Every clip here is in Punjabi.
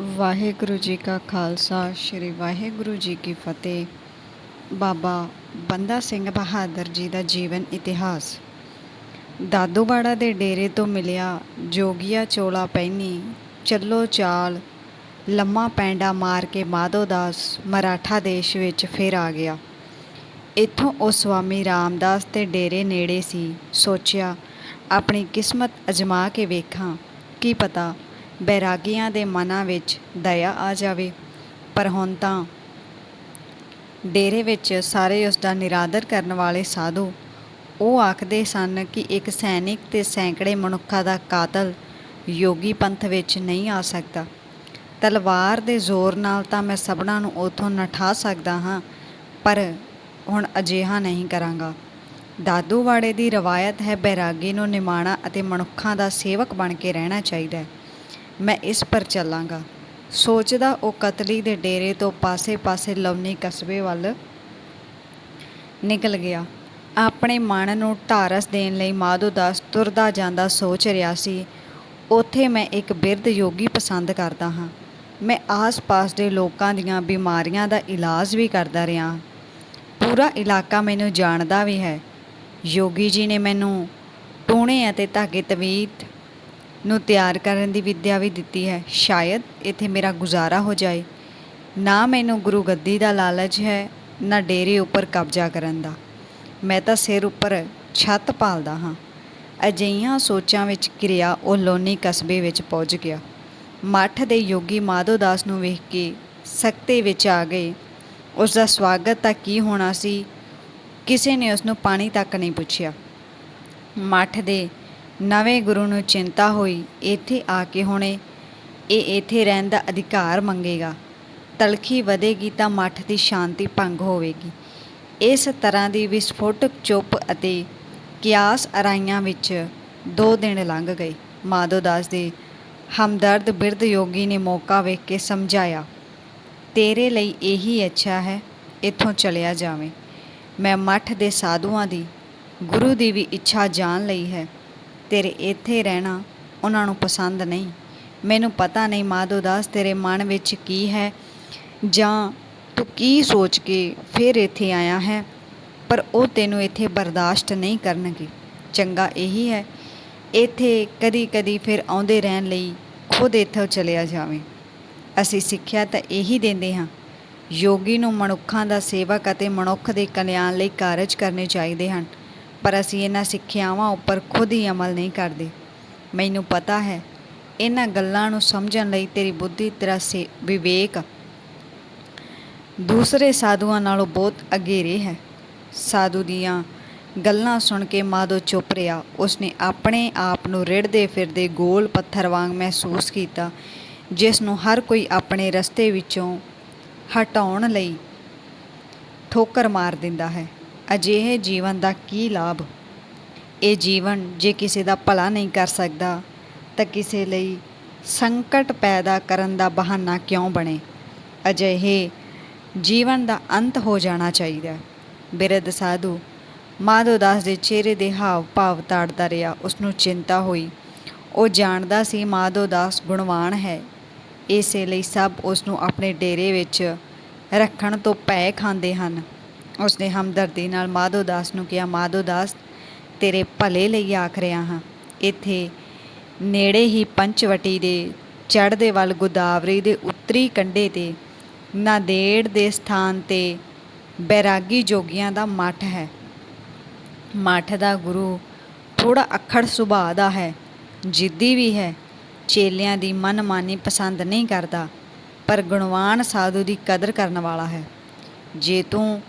ਵਾਹਿਗੁਰੂ ਜੀ ਕਾ ਖਾਲਸਾ, ਸ੍ਰੀ ਵਾਹਿਗੁਰੂ ਜੀ ਕੀ ਫਤਿਹ। ਬਾਬਾ ਬੰਦਾ ਸਿੰਘ ਬਹਾਦਰ ਜੀ ਦਾ ਜੀਵਨ ਇਤਿਹਾਸ। ਦਾਦੂਵਾੜਾ ਦੇ ਡੇਰੇ ਤੋਂ ਮਿਲਿਆ ਜੋਗੀਆ ਚੋਲਾ ਪਹਿਨੀ ਚੱਲੋ ਚਾਲ, ਲੰਮਾ ਪੈਂਡਾ ਮਾਰ ਕੇ ਮਾਧੋ ਦਾਸ ਮਰਾਠਾ ਦੇਸ਼ ਵਿੱਚ ਫਿਰ ਆ ਗਿਆ। ਇੱਥੋਂ ਉਹ ਸਵਾਮੀ ਰਾਮਦਾਸ ਦੇ ਡੇਰੇ ਨੇੜੇ ਸੀ, ਸੋਚਿਆ, ਆਪਣੀ ਕਿਸਮਤ ਅਜਮਾ ਕੇ ਵੇਖਾਂ, ਕੀ ਪਤਾ ਬੈਰਾਗੀਆਂ ਦੇ ਮਨਾਂ ਵਿੱਚ ਦਇਆ ਆ ਜਾਵੇ। ਪਰ ਹੁਣ ਤਾਂ ਡੇਰੇ ਵਿੱਚ ਸਾਰੇ ਉਸ ਦਾ ਨਿਰਾਦਰ ਕਰਨ ਵਾਲੇ ਸਾਧੂ ਉਹ ਆਖਦੇ ਸਨ ਕਿ ਇੱਕ ਸੈਨਿਕ ਤੇ ਸੈਂਕੜੇ ਮਨੁੱਖਾਂ ਦਾ ਕਾਤਲ ਯੋਗੀ ਪੰਥ ਵਿੱਚ ਨਹੀਂ ਆ ਸਕਦਾ। ਤਲਵਾਰ ਦੇ ਜ਼ੋਰ ਨਾਲ ਤਾਂ ਮੈਂ ਸਭਨਾਂ ਨੂੰ ਉਥੋਂ ਨਠਾ ਸਕਦਾ ਹਾਂ, ਪਰ ਹੁਣ ਅਜਿਹਾ ਨਹੀਂ ਕਰਾਂਗਾ। ਦਾਦੂਵਾੜੇ ਦੀ ਰਵਾਇਤ ਹੈ ਬੈਰਾਗੀ ਨੂੰ ਨਿਮਾਣਾ ਅਤੇ ਮਨੁੱਖਾਂ ਦਾ ਸੇਵਕ ਬਣ ਕੇ ਰਹਿਣਾ ਚਾਹੀਦਾ ਹੈ। ਮੈਂ ਇਸ ਪਰ ਚੱਲਾਂਗਾ। ਸੋਚਦਾ ਉਹ ਕਤਲੀ ਦੇ ਡੇਰੇ ਤੋਂ ਪਾਸੇ-ਪਾਸੇ ਲਵਨੀ ਕਸਬੇ ਵੱਲ ਨਿਕਲ ਗਿਆ। ਆਪਣੇ ਮਨ ਨੂੰ ਢਾਰਸ ਦੇਣ ਲਈ ਮਾਧੋ ਦਾਸ ਤੁਰਦਾ ਜਾਂਦਾ ਸੋਚ ਰਿਹਾ ਸੀ, ਉੱਥੇ ਮੈਂ ਇੱਕ ਬਿਰਧ ਯੋਗੀ ਪਸੰਦ ਕਰਦਾ ਹਾਂ। ਮੈਂ ਆਸ-ਪਾਸ ਦੇ ਲੋਕਾਂ ਦੀਆਂ ਬਿਮਾਰੀਆਂ ਦਾ ਇਲਾਜ ਵੀ ਕਰਦਾ ਰਿਹਾ। ਪੂਰਾ ਇਲਾਕਾ ਮੈਨੂੰ ਜਾਣਦਾ ਵੀ ਹੈ। ਯੋਗੀ ਜੀ ਨੇ ਮੈਨੂੰ ਟੂਣੇ ਅਤੇ ਧਾਗੇ ਤਵੀਤ ਨੂੰ ਤਿਆਰ ਕਰਨ ਦੀ ਵਿੱਦਿਆ ਵੀ ਦਿੱਤੀ ਹੈ। ਸ਼ਾਇਦ ਇੱਥੇ ਮੇਰਾ ਗੁਜ਼ਾਰਾ ਹੋ ਜਾਏ। ਨਾ ਮੈਨੂੰ ਗੁਰੂ ਗੱਦੀ ਦਾ ਲਾਲਚ ਹੈ, ਨਾ ਡੇਰੇ ਉੱਪਰ ਕਬਜ਼ਾ ਕਰਨ ਦਾ। ਮੈਂ ਤਾਂ ਸਿਰ ਉੱਪਰ ਛੱਤ ਪਾਲਦਾ ਹਾਂ। ਅਜਿਹੀਆਂ ਸੋਚਾਂ ਵਿੱਚ ਕਿਰਿਆ ਉਹ ਲੋਨੀ ਕਸਬੇ ਵਿੱਚ ਪਹੁੰਚ ਗਿਆ। ਮੱਠ ਦੇ ਯੋਗੀ ਮਾਧੋ ਦਾਸ ਨੂੰ ਵੇਖ ਕੇ ਸਖਤੇ ਵਿੱਚ ਆ ਗਏ। ਉਸ ਦਾ ਸਵਾਗਤ ਤਾਂ ਕੀ ਹੋਣਾ ਸੀ? ਕਿਸੇ ਨੇ ਉਸ ਨੂੰ ਪਾਣੀ ਤੱਕ ਨਹੀਂ ਪੁੱਛਿਆ। ਮੱਠ ਦੇ ਨਵੇਂ ਗੁਰੂ ਨੂੰ ਚਿੰਤਾ ਹੋਈ, ਇੱਥੇ ਆ ਕੇ ਹੁਣੇ, ਇਹ ਇੱਥੇ ਰਹਿਣ ਦਾ ਅਧਿਕਾਰ ਮੰਗੇਗਾ। ਤਲਖੀ ਵਧੇਗੀ ਤਾਂ ਮੱਠ ਦੀ ਸ਼ਾਂਤੀ ਭੰਗ ਹੋਵੇਗੀ। ਇਸ ਤਰ੍ਹਾਂ ਦੀ ਵਿਸਫੋਟਕ ਚੁੱਪ ਅਤੇ ਕਿਆਸ ਅਰਾਈਆਂ ਵਿੱਚ ਦੋ ਦਿਨ ਲੰਘ ਗਏ। ਮਾਧੋ ਦਾਸ ਦੇ ਹਮਦਰਦ ਬਿਰਧ ਯੋਗੀ ਨੇ ਮੌਕਾ ਵੇਖ ਕੇ ਸਮਝਾਇਆ, ਤੇਰੇ ਲਈ ਇਹੀ ਅੱਛਾ ਹੈ, ਇੱਥੋਂ ਚਲਿਆ ਜਾਵੇਂ। ਮੈਂ ਮੱਠ ਦੇ ਸਾਧੂਆਂ ਦੀ, ਗੁਰੂ ਦੀ ਵੀ ਇੱਛਾ ਜਾਣ ਲਈ ਹੈ। ਤੇਰੇ ਇੱਥੇ ਰਹਿਣਾ ਉਹਨਾਂ ਨੂੰ ਪਸੰਦ ਨਹੀਂ। ਮੈਨੂੰ ਪਤਾ ਨਹੀਂ ਮਾਧੋ ਦਾਸ ਤੇਰੇ ਮਨ ਵਿੱਚ ਕੀ ਹੈ ਜਾਂ ਤੂੰ ਕੀ ਸੋਚ ਕੇ ਫਿਰ ਇੱਥੇ ਆਇਆ ਹੈ, ਪਰ ਉਹ ਤੈਨੂੰ ਇੱਥੇ ਬਰਦਾਸ਼ਤ ਨਹੀਂ ਕਰਨਗੇ। ਚੰਗਾ ਇਹੀ ਹੈ, ਇੱਥੇ ਕਦੀ-ਕਦੀ ਫਿਰ ਆਉਂਦੇ ਰਹਿਣ ਲਈ ਖੁਦ ਇੱਥੋਂ ਚਲਿਆ ਜਾਵੇਂ। ਅਸੀਂ ਸਿੱਖਿਆ ਤਾਂ ਇਹੀ ਦਿੰਦੇ ਹਾਂ। ਯੋਗੀ ਨੂੰ ਮਨੁੱਖਾਂ ਦਾ ਸੇਵਕ ਅਤੇ ਮਨੁੱਖ ਦੇ ਕਲਿਆਣ ਲਈ ਕਾਰਜ ਕਰਨੇ ਚਾਹੀਦੇ ਹਨ। ਪਰ ਅਸੀਂ ਇਹਨਾਂ ਸਿੱਖਿਆਵਾਂ ਉੱਪਰ ਖੁਦ ਹੀ ਅਮਲ ਨਹੀਂ ਕਰਦੇ। ਮੈਨੂੰ ਪਤਾ ਹੈ, ਇਹਨਾਂ ਗੱਲਾਂ ਨੂੰ ਸਮਝਣ ਲਈ ਤੇਰੀ ਬੁੱਧੀ, ਤੇਰਾ ਵਿਵੇਕ ਦੂਸਰੇ ਸਾਧੂਆਂ ਨਾਲੋਂ ਬਹੁਤ ਅਗੇਰੇ ਹੈ। ਸਾਧੂ ਦੀਆਂ ਗੱਲਾਂ ਸੁਣ ਕੇ ਮਾਧੋ ਚੁੱਪ ਰਿਹਾ। ਉਸਨੇ ਆਪਣੇ ਆਪ ਨੂੰ ਰਿੜਦੇ ਫਿਰਦੇ ਗੋਲ ਪੱਥਰ ਵਾਂਗ ਮਹਿਸੂਸ ਕੀਤਾ, ਜਿਸ ਨੂੰ ਹਰ ਕੋਈ ਆਪਣੇ ਰਸਤੇ ਵਿੱਚੋਂ ਹਟਾਉਣ ਲਈ ਠੋਕਰ ਮਾਰ ਦਿੰਦਾ ਹੈ। ਅਜਿਹੇ ਜੀਵਨ ਦਾ ਕੀ ਲਾਭ? ਇਹ ਜੀਵਨ ਜੇ ਕਿਸੇ ਦਾ ਭਲਾ ਨਹੀਂ ਕਰ ਸਕਦਾ, ਤਾਂ ਕਿਸੇ ਲਈ ਸੰਕਟ ਪੈਦਾ ਕਰਨ ਦਾ ਬਹਾਨਾ ਕਿਉਂ ਬਣੇ? ਅਜਿਹੇ ਜੀਵਨ ਦਾ ਅੰਤ ਹੋ ਜਾਣਾ ਚਾਹੀਦਾ। ਬਿਰਧ ਸਾਧੂ ਮਾਧੋ ਦਾਸ ਦੇ ਚਿਹਰੇ ਦੇ ਹਾਵ ਭਾਵ ਤਾੜਦਾ ਰਿਹਾ ਉਸ ਨੂੰ ਚਿੰਤਾ ਹੋਈ। ਉਹ ਜਾਣਦਾ ਸੀ ਮਾਧੋ ਦਾਸ ਗੁਣਵਾਨ ਹੈ। ਇਸੇ ਲਈ ਸਭ ਉਸ ਨੂੰ ਆਪਣੇ ਡੇਰੇ ਵਿੱਚ ਰੱਖਣ ਤੋਂ ਭੈ ਖਾਂਦੇ ਹਨ। ਉਸਨੇ ਹਮਦਰਦੀ ਨਾਲ ਮਾਧੋ ਦਾਸ ਨੂੰ ਕਿਹਾ, ਮਾਧੋ ਦਾਸ, ਤੇਰੇ ਭਲੇ ਲਈ ਆਖ ਰਿਹਾ ਹਾਂ। ਇੱਥੇ ਨੇੜੇ ਹੀ ਪੰਚਵਟੀ ਦੇ ਚੜ੍ਹਦੇ ਵੱਲ ਗੋਦਾਵਰੀ ਦੇ ਉੱਤਰੀ ਕੰਢੇ ਤੇ ਨਾਦੇੜ ਦੇ ਸਥਾਨ ਤੇ ਬੈਰਾਗੀ ਜੋਗੀਆਂ ਦਾ ਮੱਠ ਹੈ। ਮੱਠ ਦਾ ਗੁਰੂ ਥੋੜਾ ਅਖੜ ਸੁਭਾਅ ਦਾ ਹੈ, ਜਿੱਦੀ ਵੀ ਹੈ। ਚੇਲਿਆਂ ਦੀ ਮਨਮਾਨੀ ਪਸੰਦ ਨਹੀਂ ਕਰਦਾ, ਪਰ ਗੁਣਵਾਨ ਸਾਧੂ ਦੀ ਕਦਰ ਕਰਨ ਵਾਲਾ ਹੈ। ਜੇ ਤੂੰ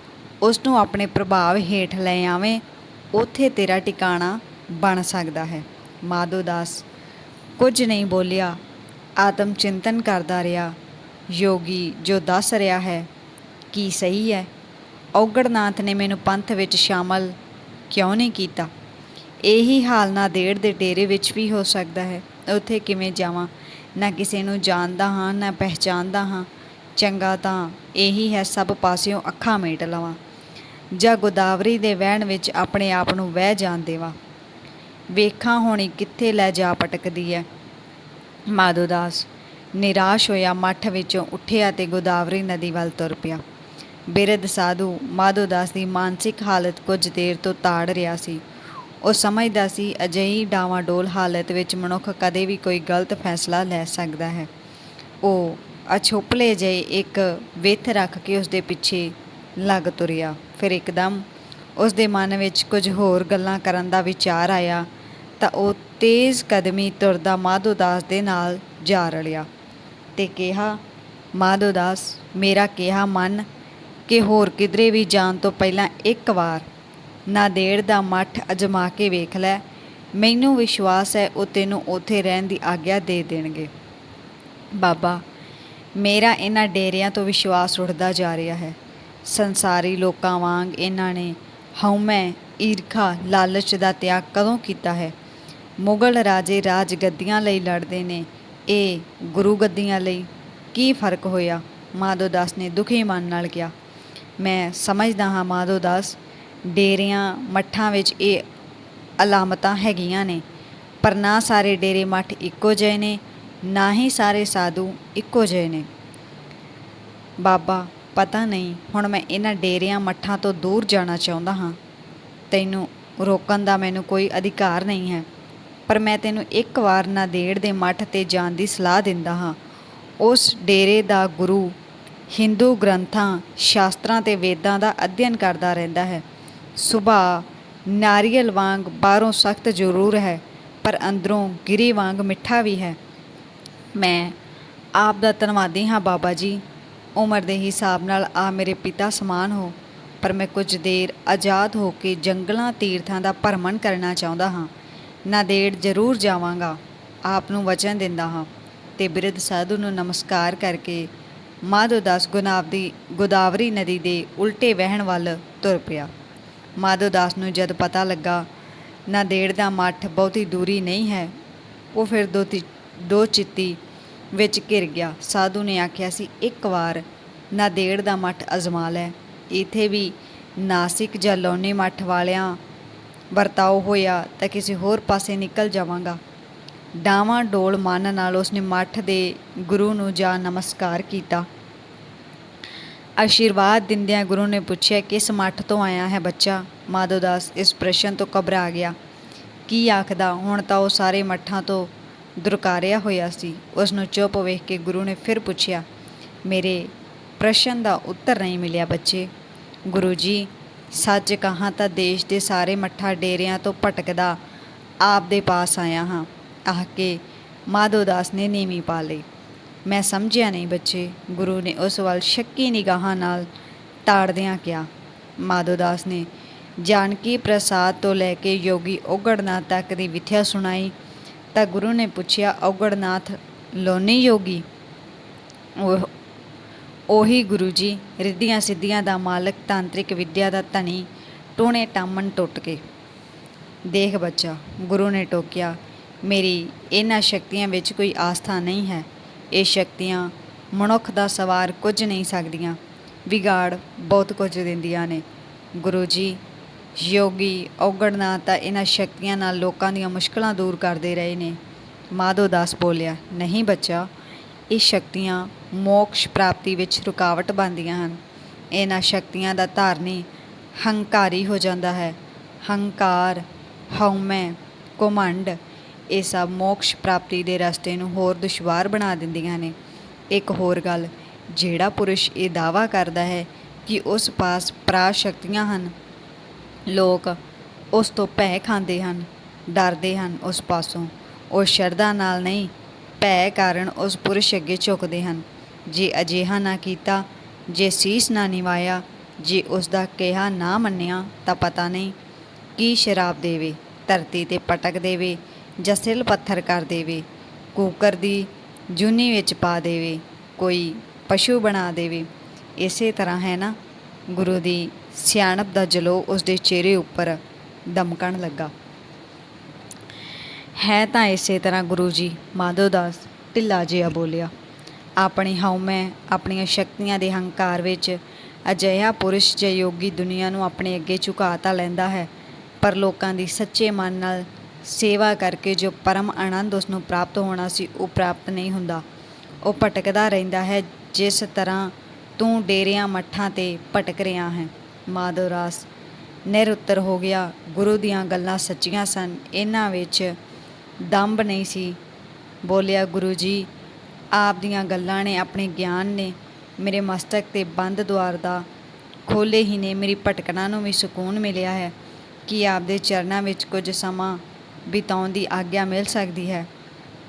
ਉਸ ਨੂੰ ਆਪਣੇ ਪ੍ਰਭਾਵ ਹੇਠ ਲੈ ਆਵੇਂ, ਉਥੇ ਤੇਰਾ ਟਿਕਾਣਾ ਬਣ ਸਕਦਾ ਹੈ। ਮਾਧੋ ਦਾਸ, ਕੁਝ ਨਹੀਂ ਬੋਲਿਆ, ਆਤਮ ਚਿੰਤਨ ਕਰਦਾ ਰਿਹਾ। ਯੋਗੀ, ਜੋ ਦੱਸ ਰਿਹਾ ਹੈ, ਕੀ ਸਹੀ ਹੈ? ਔਗੜਨਾਥ ਨੇ ਮੈਨੂੰ ਪੰਥ ਵਿੱਚ ਸ਼ਾਮਲ ਕਿਉਂ ਨਹੀਂ ਕੀਤਾ? ਇਹੀ ਹਾਲ ਨਾ ਦੇੜ ਦੇ ਡੇਰੇ ਵਿੱਚ ਵੀ ਹੋ ਸਕਦਾ ਹੈ। ਉੱਥੇ ਕਿਵੇਂ ਜਾਵਾਂ? ਨਾ ਕਿਸੇ ਨੂੰ ਜਾਣਦਾ ਹਾਂ, ਨਾ ਪਹਿਚਾਨਦਾ ਹਾਂ। ਚੰਗਾ ਤਾਂ ਇਹੀ ਹੈ, ਸਭ ਪਾਸਿਓਂ ਅੱਖਾਂ ਮੇਟ ਲਵਾਂ। ਜਾਂ ਗੋਦਾਵਰੀ ਦੇ ਵਹਿਣ ਵਿੱਚ ਆਪਣੇ ਆਪ ਨੂੰ ਵਹਿ ਜਾਣ ਦੇਵਾਂ। ਵੇਖਾਂ ਹੋਣੀ ਕਿੱਥੇ ਲੈ ਜਾ ਪਟਕਦੀ ਹੈ ਮਾਧੋਦਾਸ ਨਿਰਾਸ਼ ਹੋਇਆ ਮੱਠ ਵਿੱਚੋਂ ਉੱਠਿਆ ਤੇ ਗੋਦਾਵਰੀ ਨਦੀ ਵੱਲ ਤੁਰ ਪਿਆ। ਬਿਰਧ ਸਾਧੂ ਮਾਧੋਦਾਸ ਦੀ ਮਾਨਸਿਕ ਹਾਲਤ ਕੁਝ ਦੇਰ ਤੋਂ ਤਾੜ ਰਿਹਾ ਸੀ। ਉਹ ਸਮਝਦਾ ਸੀ ਅਜਿਹੀ ਡਾਵਾਂਡੋਲ ਹਾਲਤ ਵਿੱਚ ਮਨੁੱਖ ਕਦੇ ਵੀ ਕੋਈ ਗਲਤ ਫੈਸਲਾ ਲੈ ਸਕਦਾ ਹੈ। ਉਹ ਅਛੋਪਲੇ ਜਿਹੇ ਇੱਕ ਵਿੱਥ ਰੱਖ ਕੇ ਉਸ ਦੇ ਪਿੱਛੇ ਲੱਗ ਤੁਰਿਆ। ਫਿਰ ਇੱਕਦਮ ਉਸ ਦੇ ਮਨ ਵਿੱਚ ਕੁਝ ਹੋਰ ਗੱਲਾਂ ਕਰਨ ਦਾ ਵਿਚਾਰ ਆਇਆ ਤਾਂ ਉਹ ਤੇਜ਼ ਕਦਮੀ ਤੁਰਦਾ ਮਾਧੋ ਦਾਸ ਦੇ ਨਾਲ ਜਾ ਰਲਿਆ ਤੇ ਕਿਹਾ ਮਾਧੋਦਾਸ ਮੇਰਾ ਕਿਹਾ ਮਨ ਕਿ ਹੋਰ ਕਿਧਰੇ ਵੀ ਜਾਣ ਤੋਂ ਪਹਿਲਾਂ ਇੱਕ ਵਾਰ ਨਾਦੇੜ ਦਾ ਮੱਠ ਅਜਮਾ ਕੇ ਵੇਖ ਲੈ। ਮੈਨੂੰ ਵਿਸ਼ਵਾਸ ਹੈ ਉਹ ਤੈਨੂੰ ਉੱਥੇ ਰਹਿਣ ਦੀ ਆਗਿਆ ਦੇ ਦੇਣਗੇ। ਬਾਬਾ, ਮੇਰਾ ਇਹਨਾਂ ਡੇਰਿਆਂ ਤੋਂ ਵਿਸ਼ਵਾਸ ਉੱਠਦਾ ਜਾ ਰਿਹਾ ਹੈ। ਸੰਸਾਰੀ ਲੋਕਾਂ ਵਾਂਗ ਇਹਨਾਂ ਨੇ ਹਉਮੈ, ਈਰਖਾ, ਲਾਲਚ ਦਾ ਤਿਆਗ ਕਦੋਂ ਕੀਤਾ ਹੈ? ਮੁਗਲ ਰਾਜੇ ਰਾਜ ਗੱਦੀਆਂ ਲਈ ਲੜਦੇ ਨੇ। ਇਹ ਗੁਰੂ ਗੱਦੀਆਂ ਲਈ ਕੀ ਫ਼ਰਕ ਹੋਇਆ? ਮਾਧੋ ਦਾਸ ਨੇ ਦੁਖੀ ਮਨ ਨਾਲ ਕਿਹਾ। ਮੈਂ ਸਮਝਦਾ ਹਾਂ ਮਾਧੋ ਦਾਸ, ਡੇਰਿਆਂ ਮੱਠਾਂ ਵਿੱਚ ਇਹ ਅਲਾਮਤਾਂ ਹੈਗੀਆਂ ਨੇ, ਪਰ ਨਾ ਸਾਰੇ ਡੇਰੇ ਮੱਠ ਇੱਕੋ ਜਿਹੇ ਨੇ, ਨਾ ਹੀ ਸਾਰੇ ਸਾਧੂ ਇੱਕੋ ਜਿਹੇ ਨੇ। ਬਾਬਾ ਪਤਾ ਨਹੀਂ, ਹੁਣ ਮੈਂ ਇਹਨਾਂ ਡੇਰਿਆਂ ਮੱਠਾਂ ਤੋਂ ਦੂਰ ਜਾਣਾ ਚਾਹੁੰਦਾ ਹਾਂ। ਤੈਨੂੰ ਰੋਕਣ ਦਾ ਮੈਨੂੰ ਕੋਈ ਅਧਿਕਾਰ ਨਹੀਂ ਹੈ, ਪਰ ਮੈਂ ਤੈਨੂੰ ਇੱਕ ਵਾਰ ਨਾਦੇੜ ਦੇ ਮੱਠ ਤੇ ਜਾਣ ਦੀ ਸਲਾਹ ਦਿੰਦਾ ਹਾਂ। ਉਸ ਡੇਰੇ ਦਾ ਗੁਰੂ ਹਿੰਦੂ ਗ੍ਰੰਥਾਂ, ਸ਼ਾਸਤਰਾਂ ਤੇ ਵੇਦਾਂ ਦਾ ਅਧਿਐਨ ਕਰਦਾ ਰਹਿੰਦਾ ਹੈ। ਸੁਭਾਅ ਨਾਰੀਅਲ ਵਾਂਗ ਬਾਹਰੋਂ ਸਖਤ ਜ਼ਰੂਰ ਹੈ, ਪਰ ਅੰਦਰੋਂ ਗਿਰੀ ਵਾਂਗ ਮਿੱਠਾ ਵੀ ਹੈ। ਮੈਂ ਆਪ ਦਾ ਧੰਨਵਾਦੀ ਹਾਂ ਬਾਬਾ ਜੀ। ਉਮਰ ਦੇ ਹਿਸਾਬ ਨਾਲ ਆ ਮੇਰੇ ਪਿਤਾ ਸਮਾਨ ਹੋ, ਪਰ ਮੈਂ ਕੁਝ ਦੇਰ ਆਜ਼ਾਦ ਹੋ ਕੇ ਜੰਗਲਾਂ ਤੀਰਥਾਂ ਦਾ ਭਰਮਣ ਕਰਨਾ ਚਾਹੁੰਦਾ ਹਾਂ। ਨਾਦੇੜ ਜ਼ਰੂਰ ਜਾਵਾਂਗਾ, ਆਪ ਨੂੰ ਵਚਨ ਦਿੰਦਾ ਹਾਂ। ਤੇ ਬਿਰਧ ਸਾਧੂ ਨੂੰ ਨਮਸਕਾਰ ਕਰਕੇ ਮਾਧੋਦਾਸ ਗੁਨਾਵਦੀ, ਗੋਦਾਵਰੀ ਨਦੀ ਦੇ ਉਲਟੇ ਵਹਿਣ ਵੱਲ ਤੁਰ ਪਿਆ। ਮਾਧੋਦਾਸ ਨੂੰ ਜਦ ਪਤਾ ਲੱਗਾ ਨਾਦੇੜ ਦਾ ਮੱਠ ਬਹੁਤੀ ਦੂਰੀ ਨਹੀਂ ਹੈ, ਉਹ ਫਿਰ ਦੋ ਤੀ, ਦੋ ਚਿੱਤੀ ਵਿੱਚ ਘਿਰ ਗਿਆ। ਸਾਧੂ ਨੇ ਆਖਿਆ ਸੀ ਇੱਕ ਵਾਰ ਨਾਦੇੜ ਦਾ ਮੱਠ ਅਜ਼ਮਾ ਲੈ। ਇਥੇ ਵੀ ਨਾਸਿਕ ਜਾਂ ਲੌਨੇ ਮੱਠ ਵਾਲਿਆਂ ਵਰਤਾਓ ਹੋਇਆ ਤਾਂ ਕਿਸੇ ਹੋਰ ਪਾਸੇ ਨਿਕਲ ਜਾਵਾਂਗਾ। ਡਾਵਾਂ ਡੋਲ ਮਨ ਨਾਲ ਉਸਨੇ ਮੱਠ ਦੇ ਗੁਰੂ ਨੂੰ ਜਾ ਨਮਸਕਾਰ ਕੀਤਾ। ਆਸ਼ੀਰਵਾਦ ਦਿੰਦਿਆਂ ਗੁਰੂ ਨੇ ਪੁੱਛਿਆ, ਕਿਸ ਮੱਠ ਤੋਂ ਆਇਆ ਹੈ ਬੱਚਾ? ਮਾਧੋਦਾਸ ਇਸ ਪ੍ਰਸ਼ਨ ਤੋਂ ਘਬਰਾ ਗਿਆ। ਕੀ ਆਖਦਾ? ਹੁਣ ਤਾਂ ਉਹ ਸਾਰੇ ਮੱਠਾਂ ਤੋਂ ਦੁਰਕਾਰਿਆ ਹੋਇਆ ਸੀ। ਉਸ ਨੂੰ ਚੁੱਪ ਵੇਖ ਕੇ ਗੁਰੂ ਨੇ ਫਿਰ ਪੁੱਛਿਆ, ਮੇਰੇ ਪ੍ਰਸ਼ਨ ਦਾ ਉੱਤਰ ਨਹੀਂ ਮਿਲਿਆ ਬੱਚੇ। ਗੁਰੂ ਜੀ, ਸੱਚ ਕਹਾਂ ਤਾਂ ਦੇਸ਼ ਦੇ ਸਾਰੇ ਮੱਠਾ ਡੇਰਿਆਂ ਤੋਂ ਭਟਕਦਾ ਆਪ ਦੇ ਪਾਸ ਆਇਆ ਹਾਂ। ਆਹ ਕੇ ਮਾਧੋਦਾਸ ਨੇ ਨੀਵੀਂ ਪਾ ਲਈ। ਮੈਂ ਸਮਝਿਆ ਨਹੀਂ ਬੱਚੇ। ਗੁਰੂ ਨੇ ਉਸ ਵੱਲ ਸ਼ੱਕੀ ਨਿਗਾਹਾਂ ਨਾਲ ਤਾੜਦਿਆਂ ਕਿਹਾ, ਮਾਧੋਦਾਸ ਨੇ ਜਾਨਕੀ ਪ੍ਰਸਾਦ ਤੋਂ ਲੈ ਕੇ ਯੋਗੀ ਔਗੜਨਾਥ ਤੱਕ ਦੀ ਵਿਥਿਆ ਸੁਣਾਈ। ਤਾਂ ਗੁਰੂ ਨੇ ਪੁੱਛਿਆ, ਔਗੜਨਾਥ, ਲੋਨੀ ਯੋਗੀ? ਉਹ ਉਹੀ ਗੁਰੂ ਜੀ ਰਿੱਧੀਆਂ ਸਿੱਧੀਆਂ ਦਾ ਮਾਲਕ, ਤਾਂਤਰਿਕ ਵਿੱਦਿਆ ਦਾ ਧਨੀ, ਟੋਣੇ ਟਾਮਣ ਟੁੱਟ ਕੇ। ਦੇਖ ਬੱਚਾ, ਗੁਰੂ ਨੇ ਟੋਕਿਆ, ਮੇਰੀ ਇਹਨਾਂ ਸ਼ਕਤੀਆਂ ਵਿੱਚ ਕੋਈ ਆਸਥਾ ਨਹੀਂ ਹੈ। ਇਹ ਸ਼ਕਤੀਆਂ ਮਨੁੱਖ ਦਾ ਸਵਾਰ ਕੁਝ ਨਹੀਂ ਸਕਦੀਆਂ। ਵਿਗਾੜ ਬਹੁਤ ਕੁਝ ਦਿੰਦੀਆਂ ਨੇ। ਗੁਰੂ ਜੀ ਯੋਗੀ ਔਗੜਨਾਥ ਤਾਂ ਇਹਨਾਂ ਸ਼ਕਤੀਆਂ ਨਾਲ ਲੋਕਾਂ ਦੀਆਂ ਮੁਸ਼ਕਲਾਂ ਦੂਰ ਕਰਦੇ ਰਹੇ ਨੇ। ਮਾਧੋ ਦਾਸ ਬੋਲਿਆ, ਨਹੀਂ ਬੱਚਾ, ਇਹ ਸ਼ਕਤੀਆਂ ਮੋਕਸ਼ ਪ੍ਰਾਪਤੀ ਵਿੱਚ ਰੁਕਾਵਟ ਬਣਦੀਆਂ ਹਨ। ਇਹਨਾਂ ਸ਼ਕਤੀਆਂ ਦਾ ਧਾਰਨੀ ਹੰਕਾਰੀ ਹੋ ਜਾਂਦਾ ਹੈ। ਹੰਕਾਰ, ਹਉਮੈ, ਘਮੰਡ, ਇਹ ਸਭ ਮੋਕਸ਼ ਪ੍ਰਾਪਤੀ ਦੇ ਰਸਤੇ ਨੂੰ ਹੋਰ ਦੁਸ਼ਵਾਰ ਬਣਾ ਦਿੰਦੀਆਂ ਨੇ। ਇੱਕ ਹੋਰ ਗੱਲ, ਜਿਹੜਾ ਪੁਰਸ਼ ਇਹ ਦਾਵਾ ਕਰਦਾ ਹੈ ਕਿ ਉਸ ਪਾਸ ਪ੍ਰਾ ਸ਼ਕਤੀਆਂ ਹਨ ਲੋਕ ਉਸ ਤੋਂ ਭੈ ਖਾਂਦੇ ਹਨ, ਡਰਦੇ ਹਨ ਉਸ ਪਾਸੋਂ। ਉਹ ਸ਼ਰਧਾ ਨਾਲ ਨਹੀਂ ਭੈ ਕਾਰਨ ਉਸ ਪੁਰਸ਼ ਅੱਗੇ ਝੁਕਦੇ ਹਨ। ਜੇ ਅਜਿਹਾ ਨਾ ਕੀਤਾ, ਜੇ ਸੀਸ ਨਾ ਨਿਵਾਇਆ, ਜੇ ਉਸ ਦਾ ਕਿਹਾ ਨਾ ਮੰਨਿਆ ਤਾਂ ਪਤਾ ਨਹੀਂ ਕੀ ਸ਼ਰਾਬ ਦੇਵੇ, ਧਰਤੀ ਤੇ ਪਟਕ ਦੇਵੇ ਜਾਂ ਸਿਲ ਪੱਥਰ ਕਰ ਦੇਵੇ। ਕੂਕਰ ਦੀ ਜੂਨੀ ਵਿੱਚ ਪਾ ਦੇਵੇ, ਕੋਈ ਪਸ਼ੂ ਬਣਾ ਦੇਵੇ। ਇਸੇ ਤਰ੍ਹਾਂ ਹੈ ਨਾ, ਗੁਰੂ ਦੀ ਸਿਆਣਪ ਦਾ ਜਲੋ ਉਸ ਦੇ ਚਿਹਰੇ ਉੱਪਰ ਦਮਕਣ ਲੱਗਾ। ਹੈ ਤਾਂ ਇਸੇ ਤਰ੍ਹਾਂ ਗੁਰੂ ਜੀ ਮਾਧੋਦਾਸ ਢਿੱਲਾ ਜਿਹਾ ਬੋਲਿਆ। ਆਪਣੀ ਹਉਮੈ, ਆਪਣੀਆਂ ਸ਼ਕਤੀਆਂ ਦੇ ਹੰਕਾਰ ਵਿੱਚ ਅਜਿਹਾ ਪੁਰਸ਼ ਜਾਂ ਯੋਗੀ ਦੁਨੀਆ ਨੂੰ ਆਪਣੇ ਅੱਗੇ ਝੁਕਾ ਤਾਂ ਲੈਂਦਾ ਹੈ, ਪਰ ਲੋਕਾਂ ਦੀ ਸੱਚੇ ਮਨ ਨਾਲ ਸੇਵਾ ਕਰਕੇ ਜੋ ਪਰਮ ਆਨੰਦ ਉਸ ਨੂੰ ਪ੍ਰਾਪਤ ਹੋਣਾ ਸੀ, ਉਹ ਪ੍ਰਾਪਤ ਨਹੀਂ ਹੁੰਦਾ। ਉਹ ਭਟਕਦਾ ਰਹਿੰਦਾ ਹੈ, ਜਿਸ ਤਰ੍ਹਾਂ ਤੂੰ ਡੇਰਿਆਂ ਮੱਠਾਂ ਤੇ ਭਟਕ ਰਿਹਾ ਹੈ। ਮਾਧੋ ਰਾਸ ਨਿਰਉੱਤਰ ਹੋ ਗਿਆ। ਗੁਰੂ ਦੀਆਂ ਗੱਲਾਂ ਸੱਚੀਆਂ ਸਨ। ਇਹਨਾਂ ਵਿੱਚ ਦੰਬ ਨਹੀਂ ਸੀ। ਬੋਲਿਆ, ਗੁਰੂ ਜੀ, ਆਪ ਦੀਆਂ ਗੱਲਾਂ ਨੇ ਆਪਣੇ ਗਿਆਨ ਨੇ ਮੇਰੇ ਮਸਤਕ ਤੇ ਬੰਦ ਦੁਆਰ ਦਾ ਖੋਲੇ ਹੀ ਨੇ। ਮੇਰੀ ਭਟਕਣਾ ਨੂੰ ਵੀ ਸਕੂਨ ਮਿਲਿਆ ਹੈ ਕਿ ਆਪ ਦੇ ਚਰਨਾਂ ਵਿੱਚ ਕੁਝ ਸਮਾਂ ਬਿਤਾਉਣ ਦੀ ਆਗਿਆ ਮਿਲ ਸਕਦੀ ਹੈ।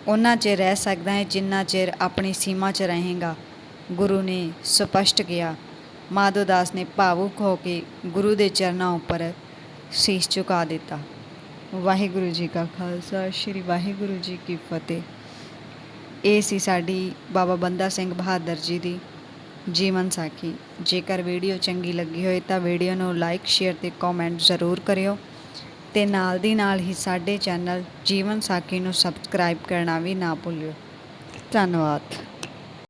ਉਹਨਾਂ 'ਚ ਰਹਿ ਸਕਦਾ ਹੈ ਜਿੰਨਾ ਚਿਰ ਆਪਣੀ ਸੀਮਾ 'ਚ ਰਹੇਗਾ। ਗੁਰੂ ਨੇ ਸਪਸ਼ਟ ਕਿਹਾ। ਮਾਧੋ ਦਾਸ ਨੇ ਭਾਵੁਕ ਹੋ ਕੇ ਗੁਰੂ ਦੇ ਚਰਨਾਂ ਉੱਪਰ ਸੀਸ ਝੁਕਾ ਦਿੱਤਾ। ਵਾਹਿਗੁਰੂ ਜੀ ਕਾ ਖਾਲਸਾ, ਸ੍ਰੀ ਵਾਹਿਗੁਰੂ ਜੀ ਕੀ ਫਤਿਹ। ਇਹ ਸੀ ਸਾਡੀ ਬਾਬਾ ਬੰਦਾ ਸਿੰਘ ਬਹਾਦਰ ਜੀ ਦੀ ਜੀਵਨ ਸਾਖੀ। ਜੇਕਰ ਵੀਡੀਓ ਚੰਗੀ ਲੱਗੀ ਹੋਏ ਤਾਂ ਵੀਡੀਓ ਨੂੰ ਲਾਈਕ, ਸ਼ੇਅਰ ਤੇ ਕਮੈਂਟ ਜ਼ਰੂਰ ਕਰਿਓ ਤੇ ਨਾਲ ਦੀ ਨਾਲ ਹੀ ਸਾਡੇ ਚੈਨਲ ਜੀਵਨ ਸਾਖੀ ਨੂੰ ਸਬਸਕ੍ਰਾਈਬ ਕਰਨਾ ਵੀ ਨਾ ਭੁੱਲਿਓ। ਧੰਨਵਾਦ।